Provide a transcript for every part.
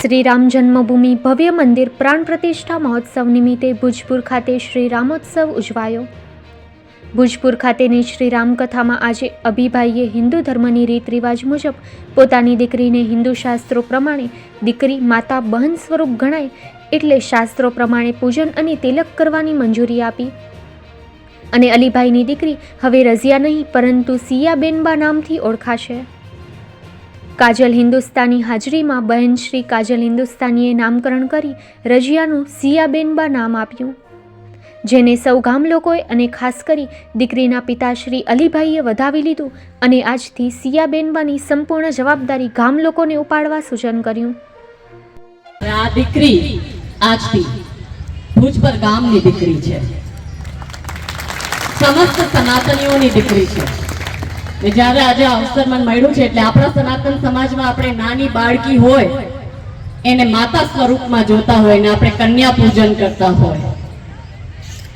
શ્રી રામ જન્મભૂમિ ભવ્ય મંદિર પ્રાણ પ્રતિષ્ઠા મહોત્સવ નિમિત્તે ભુજપુર ખાતે શ્રી રામોત્સવ ઉજવાયો. ભુજપુર ખાતેની શ્રી રામકથામાં આજે અભિભાઈએ હિન્દુ ધર્મની રીત રિવાજ મુજબ પોતાની દીકરીને હિન્દુ શાસ્ત્રો પ્રમાણે દીકરી માતા બહન સ્વરૂપ ગણાય એટલે શાસ્ત્રો પ્રમાણે પૂજન અને તિલક કરવાની મંજૂરી આપી. અને અલીભાઈની દીકરી હવે રઝિયા નહીં, પરંતુ સિયાબેનબા નામથી ઓળખાશે. કાજલ હિન્દુસ્તાની હાજરીમાં બહેન શ્રી કાજલ હિન્દુસ્તાનીએ નામકરણ કરી રજિયાનું સિયાબેનબા નામ આપ્યું. જેને સૌ ગામ લોકોએ અને ખાસ કરી દીકરીના પિતા શ્રી અલીભાઈએ વધાવી લીધું અને આજથી સિયાબેનબાની સંપૂર્ણ જવાબદારી ગામ લોકોને ઉપાડવા સૂચન કર્યું. આ દીકરી આજથી ભુજ પર ગામની દીકરી છે. સમસ્ત સનાતનીઓની દીકરી છે. જ્યારે આજે અવસર મને મળ્યું છે એટલે આપણા સનાતન સમાજમાં આપણે નાની બાળકી હોય, એને માતા સ્વરૂપમાં જોતા હોય ને આપણે કન્યા પૂજન કરતા હોય.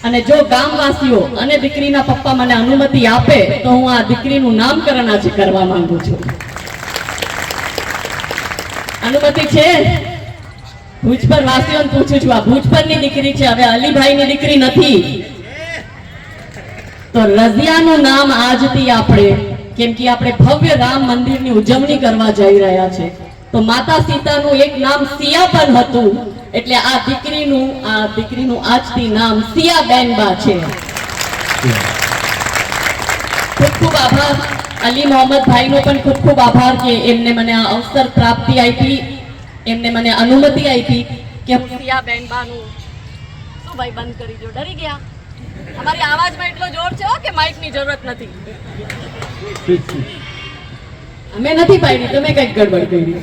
અને જો ગામવાસીઓ અને દીકરીના પપ્પા મને અનુમતિ આપે, તો હું આ દીકરીનું નામકરણ આજે કરવા માંગુ છું. અનુમતિ છે? ભુજપર વાસીઓને પૂછું છું, આ ભુજપરની દીકરી છે, હવે અલીભાઈની દીકરી નથી. તો રઝિયાનું નામ આજથી આપણે કેમ કે આપણે ભવ્ય રામ મંદિરની ઉજવણી કરવા જઈ રહ્યા છે. તો માતા સીતાનું એક નામ સિયાબન હતું. એટલે આ દીકરીનું આ દીકરીનું આજથી નામ સિયાબેનબા છે. ખૂબ ખૂબ આભાર. અલી મોહમ્મદ પણ ખૂબ ખૂબ આભાર કે એમને મને આ અવસર પ્રાપ્તિ આપી. એમને મને અનુમતિ આપી કે હું સિયાબેનબાનું શું ભાઈ બંધ કરી દો ડરી ગયા? અમારી આવાજમાં એટલો જોર છે કે માઇકની જરૂરત નથી. અમે નથી પાડી, તમે કંઈક ગડબડ કરી.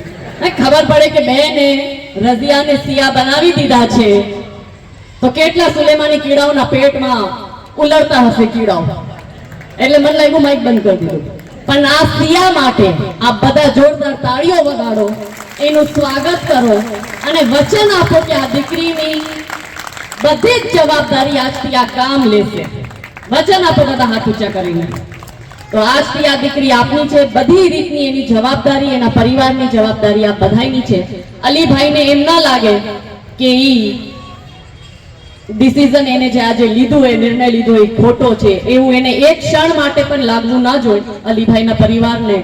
ખબર પડે કે બેને રઝિયાને સિયા બનાવી દીધા છે. તો કેટલા સુલેમાની કીડાઓના પેટમાં ઉલડતા હશે કીડાઓ? એટલે મને લાગ્યું માઇક બંધ કરી દીધું. પણ આ સિયા માટે આ બધા જોરદાર તાળીઓ વગાડો, એનું સ્વાગત કરો અને વચન આપો કે આ દીકરીની બધી જ જવાબદારી આજથી આ કામ લેશે. વચન આપો બધા હાથ ઊંચા કરીને. તો આજથી આ દીકરી આપની છે, બધી રીતની એની જવાબદારી, એના પરિવારની જવાબદારી આ બધાની છે. અલીભાઈને એમ ના લાગે કે ઈ ડિસિઝન એને જે આજે લીધું એ નિર્ણય લીધો એ ખોટો છે, એવું એને એક ક્ષણ માટે પણ લાગવું ના જોઈએ અલીભાઈના પરિવારને.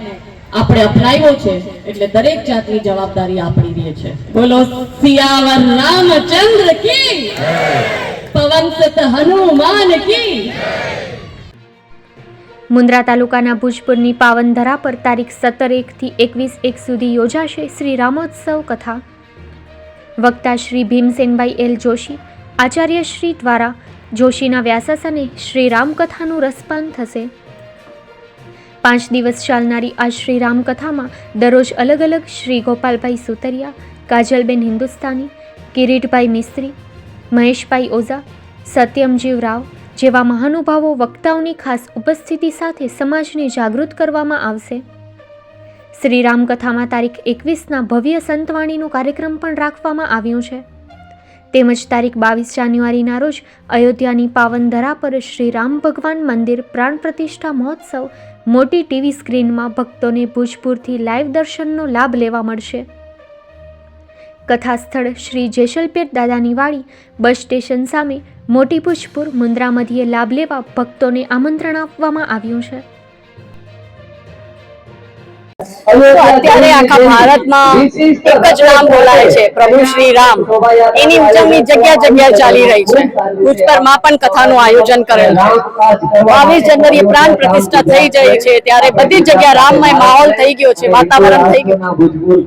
આપણે અપનાવ્યો છે, એટલે દરેક જાતની જવાબદારી આપણી રહે છે. બોલો, સિયાવર રામચંદ્ર કી? પવન હનુમાન કી? મુન્દ્રા તાલુકાના ભુજપુરની પાવનધરા પર તારીખ સત્તર એકથી એકવીસ એક સુધી યોજાશે શ્રી રામોત્સવ કથા. વક્તા શ્રી ભીમસેનભાઈ એલ જોશી, આચાર્ય શ્રી દ્વારા જોશીના વ્યાસાસને શ્રી રામકથાનું રસપાન થશે. પાંચ દિવસ ચાલનારી આ શ્રી રામકથામાં દરરોજ અલગ અલગ શ્રી ગોપાલભાઈ સુતરિયા, કાજલબેન હિન્દુસ્તાની, કિરીટભાઈ મિસ્ત્રી, મહેશભાઈ ઓઝા, સત્યમજીવ રાવ જેવા મહાનુભાવો વક્તાઓની ખાસ ઉપસ્થિતિ સાથે સમાજને જાગૃત કરવામાં આવશે. શ્રી રામકથામાં તારીખ એકવીસના ભવ્ય સંતવાણીનો કાર્યક્રમ પણ રાખવામાં આવ્યો છે. તેમજ તારીખ બાવીસ જાન્યુઆરીના રોજ અયોધ્યાની પાવનધરા પર શ્રી રામ ભગવાન મંદિર પ્રાણ પ્રતિષ્ઠા મહોત્સવ મોટી ટીવી સ્ક્રીનમાં ભક્તોને ભુજપુરથી લાઈવ દર્શનનો લાભ લેવા મળશે. કથા સ્થળ શ્રી જેસલપેર દાદાની વાડી, બસ સ્ટેશન સામે મોટી ભુજપુર મુન્દ્રા મધ્યે લાભ લેવા ભક્તોને આમંત્રણ આપવામાં આવ્યું છે. અત્યારે આખા ભારતમાં એક જ નામ બોલાય છે પ્રભુ શ્રી રામ. એની ઉજવણી જગ્યા જગ્યાએ ચાલી રહી છે. ભુજ પણ કથાનું આયોજન કરેલ છે. બાવીસ જાન્યુઆરીએ પ્રાણ પ્રતિષ્ઠા થઈ જાય છે ત્યારે બધી જગ્યા રામમય માહોલ થઈ ગયો છે વાતાવરણ થઈ ગયું.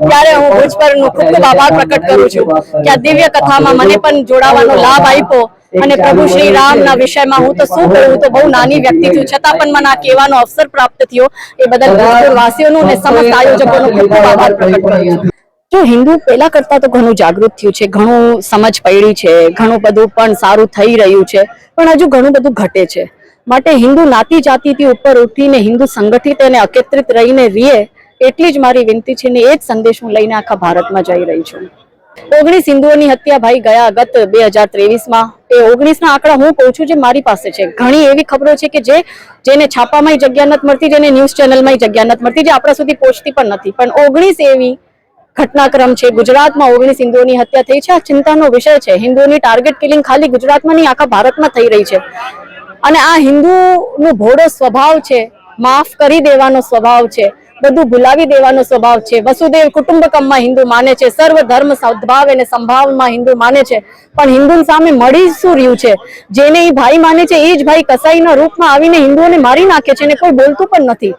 ત્યારે હું ભુજ પરનું ખૂબ ખૂબ આભાર પ્રકટ કરું છું કે આ દિવ્ય કથામાં મને પણ જોડાવાનો લાભ આપ્યો. અને પ્રભુ શ્રી રામના વિષયમાં હું તો શું કહું તો બહુ નાની વ્યક્તિ છું. છતાં પણ મને આ કહેવાનો અવસર પ્રાપ્ત થયો. એ બદલ વાસીઓનું અને સમસ્ત આયોજકોનો ખૂબ ખૂબ આભાર પ્રગટ કરું છું. જો હિન્દુ પહેલા કરતા તો ઘણું જાગૃત થયું છે ઘણું સમજ પડી છે ઘણું બધું પણ સારું થઈ રહ્યું છે પણ હજુ ઘણું બધું ઘટે છે. માટે હિન્દુ નાતી જાતિથી ઉપર ઉઠીને હિન્દુ સંગઠિત અને એકત્રિત રહીને રીએ એટલી જ મારી વિનંતી છે ને એ જ સંદેશ હું લઈને આખા ભારતમાં જઈ રહી છું. ઓગણીસ હિન્દુઓની હત્યા ભાઈ ગયા ગત બે હજાર ત્રેવીસમાં. એ ઓગણીસના આંકડા હું કહું છું જે મારી પાસે છે. ઘણી એવી ખબરો છે કે જે જેને છાપામાં જગ્યા નથી મળતી, જેને ન્યૂઝ ચેનલમાં જગ્યા નથી મળતી, જે આપણા સુધી પહોંચતી પણ નથી. પણ ઓગણીસ એવી ઘટનાક્રમ છે. ગુજરાતમાં ઓગણીસ હિન્દુઓની હત્યા થઈ છે. આ ચિંતાનો વિષય છે. હિન્દુઓની ટાર્ગેટ કિલિંગ ખાલી ગુજરાતમાં નહીં આખા ભારતમાં થઈ રહી છે. અને આ હિન્દુનો ભોળો સ્વભાવ છે. માફ કરી દેવાનો સ્વભાવ છે. બધું ભૂલાવી દેવાનો સ્વભાવ છે. વસુદેવ કુટુંબકમમાં હિન્દુ માને છે. સર્વ ધર્મ સદભાવ અને સંભાવમાં હિન્દુ માને છે. પણ હિન્દુ સામે મળી શું રહ્યું છે? જેને એ ભાઈ માને છે એ જ ભાઈ કસાઈના રૂપમાં આવીને હિન્દુઓને મારી નાખે છે અને કોઈ બોલતું પણ નથી.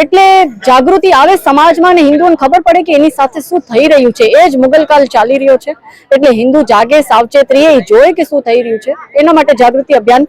એટલે જાગૃતિ આવે સમાજમાં અને હિન્દુઓને ખબર પડે કે એની સાથે શું થઈ રહ્યું છે. એ જ મુગલકાલ ચાલી રહ્યો છે. એટલે હિન્દુ જાગે, સાવચેત રહીએ એ કે શું થઈ રહ્યું છે. એના માટે જાગૃતિ અભિયાન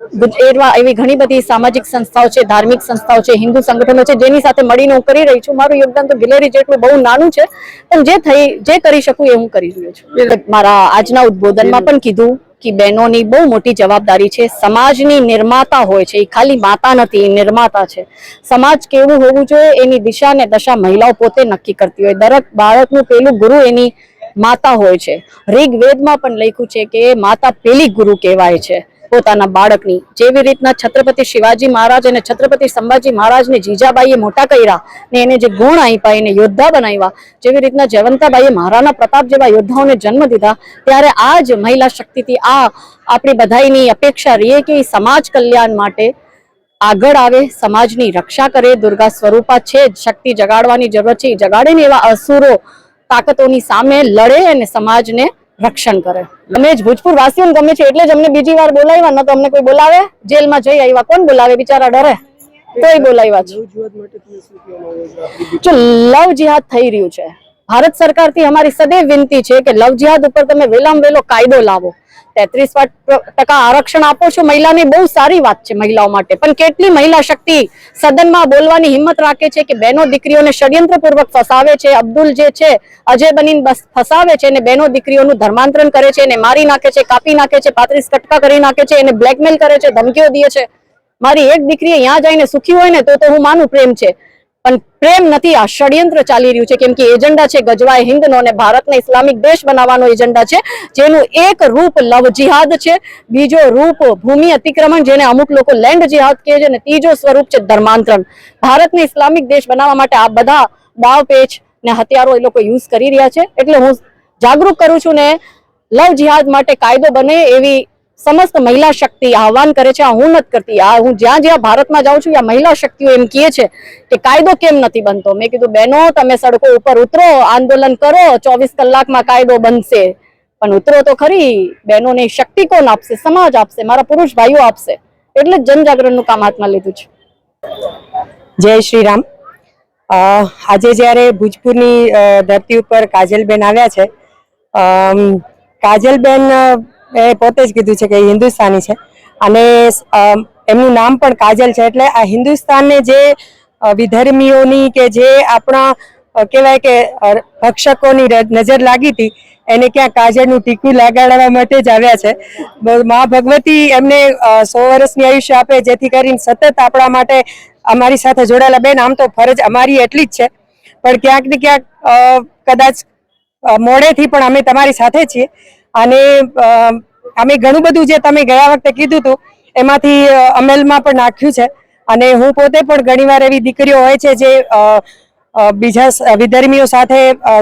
એવા એવી ઘણી બધી સામાજિક સંસ્થાઓ છે ધાર્મિક સંસ્થાઓ છે હિન્દુ સંગઠનો છે જેની સાથે મળીને હું કરી રહી છું. મારું યોગદાન તો ગિલેરી જેટલું બહુ નાનું છે પણ જે થઈ જે કરી શકું એ હું કરી રહ્યો છું. મારા આજના ઉદ્બોધનમાં પણ કીધું કે બહેનોની બહુ મોટી જવાબદારી છે સમાજની નિર્માતા હોય છે એ ખાલી માતા નથી એ નિર્માતા છે. સમાજ કેવું હોવું જોઈએ એની દિશા અને દશા મહિલાઓ પોતે નક્કી કરતી હોય. દરેક બાળકનું પેલું ગુરુ એની માતા હોય છે. ઋગ્વેદમાં પણ લખ્યું છે કે માતા પેલી ગુરુ કહેવાય છે. પોતાના બાળકની. જેવી રીતના છત્રપતિ શિવાજી મહારાજ અને છત્રપતિ સંભાજી મહારાજને જીજાબાઈએ મોટા કર્યા ને એને જે ગુણ આપ્યા એને યોદ્ધા બનાવ્યા જેવી રીતના જયવંતાબાઈએ મહારાણા પ્રતાપ જેવા યોદ્ધાઓને જન્મ દીધા, ત્યારે આ જ મહિલા શક્તિથી આ આપણી બધાની અપેક્ષા રહીએ કે સમાજ કલ્યાણ માટે આગળ આવે, સમાજની રક્ષા કરે, દુર્ગા સ્વરૂપા છે જ, શક્તિ જગાડવાની જરૂર છે, જગાડીને જગાડે એવા અસુરો, તાકાતોની સામે લડે અને સમાજને રક્ષણ કરે. અમે જ ભોજપુર વાસીઓને ગમે છે એટલે જ અમને બીજી વાર બોલાવ્યા ન તો અમને કોઈ બોલાવે. જેલમાં જઈ આવ્યા. કોણ બોલાવે? બિચારા ડરે. તોય બોલાવ્યા છે? જો લવ જિહાદ થઈ રહ્યું છે ભારત સરકારથી અમારી સદૈવ વિનંતી છે કે લવ જિહાદ ઉપર તમે વેલામ વેલો કાયદો લાવો. તેત્રીસ ટકા આરક્ષણ આપો છો. મહિલાની બહુ સારી વાત છે મહિલાઓ માટે. પણ કેટલી મહિલા શક્તિ સદનમાં બોલવાની હિંમત રાખે છે કે બહેનો દીકરીઓને ષડયંત્રપૂર્વક ફસાવે છે? અબ્દુલ જે છે, અજય બનીને બસ ફસાવે છે અને બહેનો દીકરીઓનું ધર્માંતરણ કરે છે એને મારી નાખે છે, કાપી નાખે છે, પાંત્રીસ કટકા કરી નાખે છે એને બ્લેકમેલ કરે છે, ધમકીઓ દે છે. મારી એક દીકરી અહીંયા જઈને સુખી હોય ને તો હું માનું પ્રેમ છે. પણ પ્રેમ નથી, આ ષડયંત્ર ચાલી રહ્યું છે. કેમ કે એજન્ડા છે ગજવાય હિન્દનો અને ભારતને ઇસ્લામિક દેશ બનાવવાનો એજન્ડા છે, જેનું એક રૂપ લવ જિહાદ છે, બીજો રૂપ ભૂમિ અતિક્રમણ, જેને અમુક લોકો લેન્ડ જિહાદ કહે છે, અને ત્રીજો સ્વરૂપ છે ધર્માંતરણ. ભારતને ઇસ્લામિક દેશ બનાવવા માટે આ બધા દાવ, પેચ ને હથિયારો એ લોકો યુઝ કરી રહ્યા છે. એટલે હું જાગૃત કરું છું ને, લવ જિહાદ માટે કાયદો બને એવી સમસ્ત મહિલા શક્તિ આહવાન કરે છે, આ હું નથી કરતી, આ હું જ્યાં જ્યાં ભારતમાં જાઉં છું, ત્યાં મહિલા શક્તિઓ એમ કહે છે કે કાયદો કેમ નથી બનતો? મેં કીધું, બહેનો, તમે સડકો ઉપર ઉતરો, આંદોલન કરો, ચોવીસ કલાકમાં કાયદો બનશે. પણ ઉતરો તો ખરી, બહેનોને શક્તિ કોણ આપશે? સમાજ આપશે, મારા પુરુષ ભાઈઓ આપશે. એટલે જ જનજાગરણનું કામ હાથમાં લીધું છે. જય શ્રી રામ આજે જ્યારે ભુજપુરની ધરતી ઉપર કાજલબેન આવ્યા છે કાજલબેન એ પોતે જ કીધું છે કે હિન્દુસ્તાની છે. અને એમનું નામ પણ કાજલ છે, એટલે આ હિન્દુસ્તાનને જે વિધર્મીઓની કે જે આપણા કહેવાય કે ભક્ષકોની નજર લાગી હતી, એને ક્યાં કાજળનું ટીકું લગાડવા માટે જ આવ્યા છે. મા ભગવતી એમને સો વર્ષની આયુષ્ય આપે, જેથી કરીને સતત આપણા માટે અમારી સાથે જોડાયેલા. બેન, આમ તો ફરજ અમારી એટલી જ છે. પણ ક્યાંક ને ક્યાંક કદાચ મોડેથી પણ અમે તમારી સાથે છીએ. અને અમે ઘણું બધું જે તમે ગયા વખતે કીધું હતું એમાંથી અમલમાં પણ નાખ્યું છે. અને હું પોતે પણ ઘણીવાર એવી દીકરીઓ હોય છે જે બીજા વિધર્મીઓ સાથે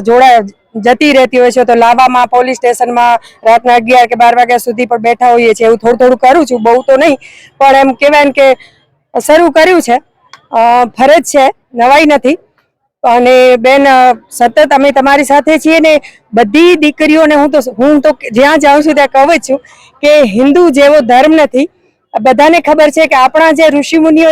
જોડા જતી રહેતી હોય છે. તો લાવામાં, પોલીસ સ્ટેશનમાં રાતના અગિયાર કે બાર વાગ્યા સુધી પણ બેઠા હોઈએ છીએ. એવું થોડું થોડું કરું છું, બહુ તો નહીં. પણ એમ કહેવાય કે શરૂ કર્યું છે. ફરજ છે, નવાઈ નથી. અને બેન સતત અમે તમારી સાથે છીએ ને બધી દીકરીઓને હું તો હું તો જ્યાં જાઉં છું ત્યાં કહું છું કે હિન્દુ જેવો ધર્મ નથી. બધાને ખબર છે કે આપણા જે ઋષિ મુનિઓ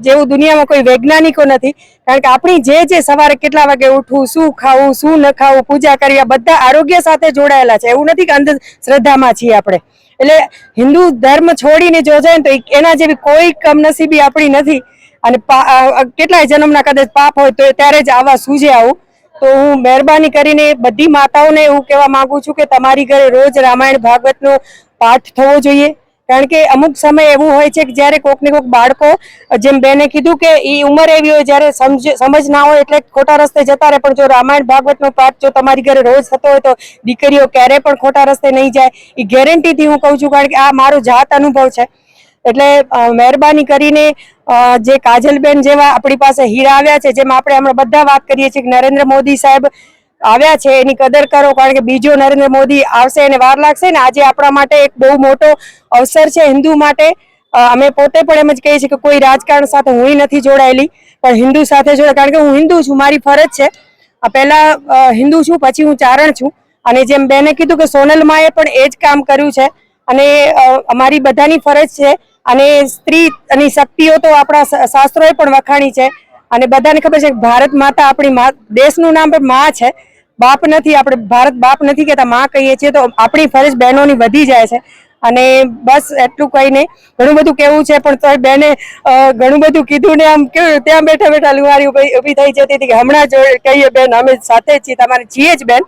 જેવું દુનિયામાં કોઈ વૈજ્ઞાનિકો નથી, કારણ કે આપણી જે જે સવારે કેટલા વાગે ઉઠવું, શું ખાવું, શું ન ખાવું, પૂજા કરવી બધા આરોગ્ય સાથે જોડાયેલા છે. એવું નથી કે અંધશ્રદ્ધામાં છીએ આપણે. એટલે હિન્દુ ધર્મ છોડીને જો જાય તો એના જેવી કોઈ કમનસીબી આપણી નથી. અને કેટલાય જન્મના કદાચ પાપ હોય તો ત્યારે જ આવા સૂજે આવું. તો હું મહેરબાની કરીને બધી માતાઓને એવું કહેવા માંગુ છું કે તમારી ઘરે રોજ રામાયણ ભાગવતનો પાઠ થવો જોઈએ. કારણ કે અમુક સમય એવું હોય છે કે જ્યારે કોક ને કોક બાળકો, જેમ બેને કીધું કે એ ઉંમર એવી હોય જ્યારે સમજ સમજ ના હોય એટલે ખોટા રસ્તે જતા રહે, પણ જો રામાયણ ભાગવતનો પાઠ જો તમારી ઘરે રોજ થતો હોય તો દીકરીઓ ક્યારેય પણ ખોટા રસ્તે નહીં જાય. એ ગેરંટીથી હું કહું છું, કારણ કે આ મારો જાત અનુભવ છે. એટલે મહેરબાની કરીને જે કાજલબેન જેવા આપણી પાસે હીરા આવ્યા છે, જેમ આપણે હમણાં બધા વાત કરીએ છીએ કે નરેન્દ્ર મોદી સાહેબ આવ્યા છે, એની કદર કરો, કારણ કે બીજો નરેન્દ્ર મોદી આવશે એને વાર લાગશે ને, આજે આપણા માટે એક બહુ મોટો અવસર છે હિન્દુ માટે. અમે પોતે પણ એમ જ કહીએ છીએ કે કોઈ રાજકારણ સાથે હું નથી જોડાયેલી, પણ હિન્દુ સાથે જોડાય, કારણ કે હું હિન્દુ છું, મારી ફરજ છે. પહેલા હિન્દુ છું, પછી હું ચારણ છું. અને જેમ બેને કીધું કે સોનલ માએ પણ એ જ કામ કર્યું છે. અને અમારી બધાની ફરજ છે અને સ્ત્રી અને શક્તિઓ તો આપણા શાસ્ત્રોએ પણ વખાણી છે. અને બધાને ખબર છે કે ભારત માતા આપણી મા, દેશનું નામ પણ મા છે. બાપ નથી, આપણે ભારત બાપ નથી કહેતા, માં કહીએ છીએ તો આપણી ફરજ બહેનોની વધી જાય છે. અને બસ એટલું કંઈ નહીં ઘણું બધું કેવું છે, પણ તોય બેને ઘણું બધું કીધું ને આમ કેવું, ત્યાં બેઠા બેઠા ઊભી ઊભી થઈ જતી હતી કે હમણાં જ કહીએ બેન, અમે સાથે જ છીએ, તમારે છીએ જ બેન.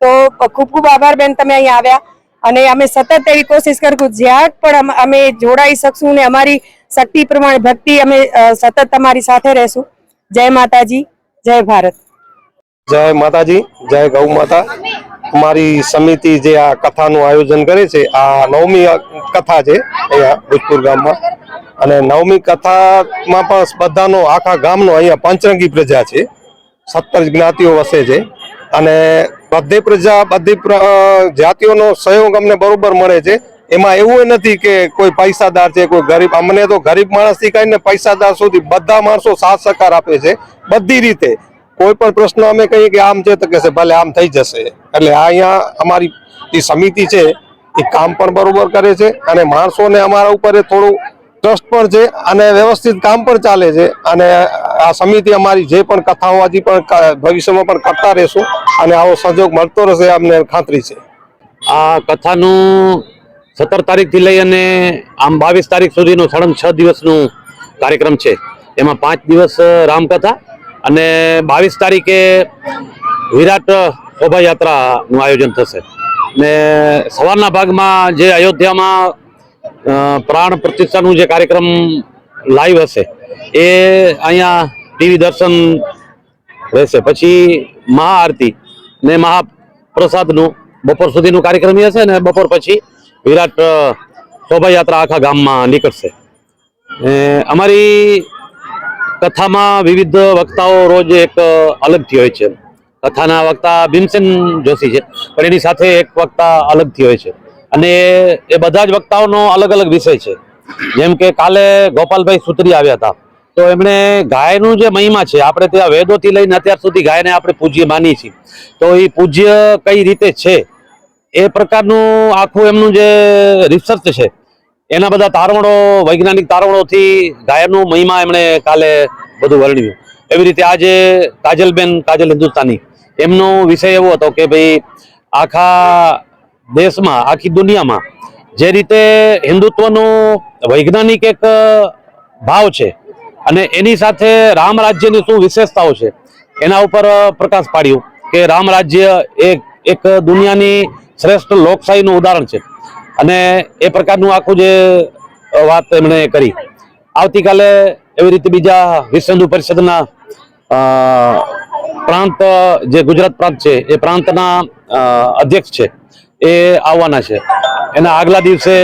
તો ખૂબ ખૂબ આભાર બેન, તમે અહીંયા આવ્યા. અને અમે સતત એવી કોશિશ કરશું જ્યાં પણ અમે જોડાઈ શકશું ને અમારી શક્તિ પ્રમાણે ભક્તિ અમે સતત તમારી સાથે રહેશું. જય માતાજી, જય ભારત. જય માતાજી, જય ગૌ માતા. અમારી સમિતિ જે આ કથાનું આયોજન કરે છે, આ નવમી કથા છે અહીંયા ભુજપુર ગામમાં. અને નવમી કથામાં પણ બધાનો, આખા ગામનો અહીંયા પંચરંગી પ્રજા છે. સત્તર જ્ઞાતિઓ વસે છે. અને બધી પ્રજા, બધી જાતિઓનો સહયોગ અમને બરોબર મળે છે. એમાં એવું નથી કે કોઈ પૈસાદાર છે, કોઈ ગરીબ. અમને તો ગરીબ માણસથી કહીને પૈસાદાર સુધી બધા માણસો સાથ સહકાર આપે છે, બધી રીતે. કોઈ પણ પ્રશ્ન અમે કહીએ કે આમ છે તો કે ભલે આમ થઈ જશે. એટલે અહીંયા અમારી જે સમિતિ છે, એ કામ પણ બરોબર કરે છે અને માણસોને અમારા ઉપર થોડું ટ્રસ્ટ પણ છે અને વ્યવસ્થિત કામ પણ ચાલે છે અને આ સમિતિ અમારી જે પણ કથાઓ હજી પણ ભવિષ્યમાં પણ કરતા રહેશું અને આવો સહયોગ મળતો રહેશે અમને ખાતરી છે. આ કથાનું સત્તર તારીખથી લઈ અને આમ બાવીસ તારીખ સુધીનું સળંગ છ દિવસનું કાર્યક્રમ છે. એમાં પાંચ દિવસ રામકથા અને બાવીસ તારીખે વિરાટ શોભાયાત્રાનું આયોજન થશે. ને સવારના ભાગમાં જે અયોધ્યામાં પ્રાણ પ્રતિષ્ઠાનું જે કાર્યક્રમ લાઈવ હશે, એ અહીંયા ટીવી દર્શન રહેશે. પછી મહાઆરતી ને મહાપ્રસાદનું બપોર સુધીનું કાર્યક્રમ હશે ને બપોર પછી વિરાટ શોભાયાત્રા આખા ગામમાં નીકળશે. અમારી કથામાં વિવિધ વક્તાઓ રોજ એક અલગથી હોય છે. કથાના વક્તા ભીમસેન જોશી છે, પણ એની સાથે એક વક્તા અલગથી હોય છે. અને એ બધા જ વક્તાઓનો અલગ અલગ વિષય છે. જેમ કે કાલે ગોપાલભાઈ સુત્રી આવ્યા હતા. તો એમણે ગાયનું જે મહિમા છે, આપણે ત્યાં વેદોથી લઈને અત્યાર સુધી ગાયને આપણે પૂજ્ય માનીએ છીએ. તો એ પૂજ્ય કઈ રીતે છે? એ પ્રકારનું આખું એમનું જે રિસર્ચ છે, એના બધા તારવણો વૈજ્ઞાનિક તારવણોથી ગાયનું મહિમા એમણે કાલે બધું વર્ણવ્યું. એવી રીતે આજે કાજલબેન, કાજલ હિન્દુસ્તાની એમનો વિષય એવો હતો કે ભાઈ આખા દેશમાં, આખી દુનિયામાં, જે રીતે હિન્દુત્વનું વૈજ્ઞાનિક એક ભાવ છે અને એની સાથે રામ રાજ્યની શું વિશેષતાઓ છે, એના ઉપર પ્રકાશ પાડ્યું કે રામ રાજ્ય એક દુનિયાની શ્રેષ્ઠ લોકશાહીનું ઉદાહરણ છે. અને એ પ્રકારનું આખું જે વાત એમણે કરી. આવતીકાલે એવી રીતે બીજા વિશ્વ હિન્દુ પરિષદના પ્રાંત, જે ગુજરાત પ્રાંત છે, એ પ્રાંતના અધ્યક્ષ છે. એ આવવાના છે. એના આગલા દિવસે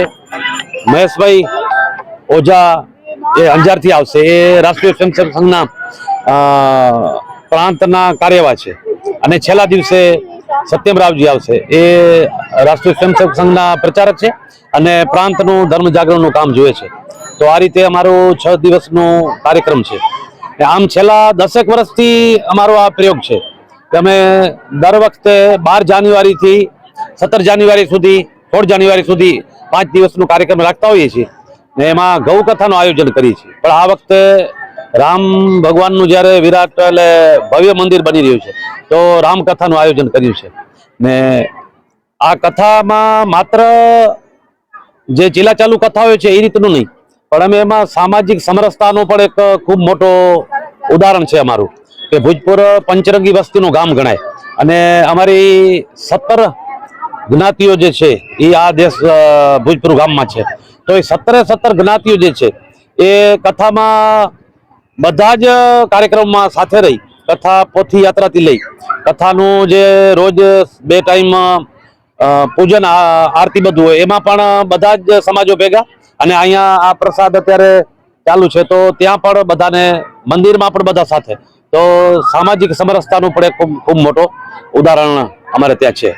મહેશભાઈ ઓઝા એ અંજારથી આવશે. એ રાષ્ટ્રીય સ્વયંસેવક સંઘના પ્રાંતના કાર્યવાહ છે. અને છેલ્લા દિવસે સત્યમરાવજી આવશે. એ રાષ્ટ્રીય સ્વયંસેવક સંઘના પ્રચારક છે અને પ્રાંતનું ધર્મ જાગરણનું કામ જોઈએ છે. તો આ રીતે અમારું છ દિવસનું કાર્યક્રમ છે. આમ છેલ્લા દસેક વર્ષથી અમારો આ પ્રયોગ છે. અમે દર વખતે બાર જાન્યુઆરીથી સત્તર જાન્યુઆરી સુધી, સોળ જાન્યુઆરી સુધી પાંચ દિવસનો કાર્યક્રમ રાખતા હોઈએ છીએ ને એમાં ગૌ કથાનું આયોજન કરીએ છીએ. પણ આ વખતે રામ ભગવાનનું જ્યારે વિરાટ એટલે ભવ્ય મંદિર બની રહ્યું છે, તો રામકથાનું આયોજન કર્યું છે. ને આ કથામાં માત્ર જે ચીલા ચાલુ કથાઓ છે એ રીતનું નહીં, પણ અમે એમાં સામાજિક સમરસતાનો પણ એક ખૂબ મોટો ઉદાહરણ છે અમારું, કે ભુજપુર પંચરંગી વસ્તીનું ગામ ગણાય. અને અમારી સત્તર જ્ઞાતિઓ જે છે, એ આ દેશ ભુજપુર ગામમાં છે. તો એ સત્તરે સત્તર જ્ઞાતિઓ જે છે, એ કથામાં બધા જ કાર્યક્રમમાં સાથે રહી, કથા પોથી યાત્રાથી લઈ, કથાનું જે રોજ બે ટાઈમ પૂજન આરતી બધું હોય, એમાં પણ બધા જ સમાજો ભેગા અને અહીંયા આ પ્રસાદ અત્યારે ચાલુ છે, તો ત્યાં પણ બધાને, મંદિરમાં પણ બધા સાથે. તો સામાજિક સમરસતાનું પણ એક ખૂબ મોટો ઉદાહરણ અમારે ત્યાં છે.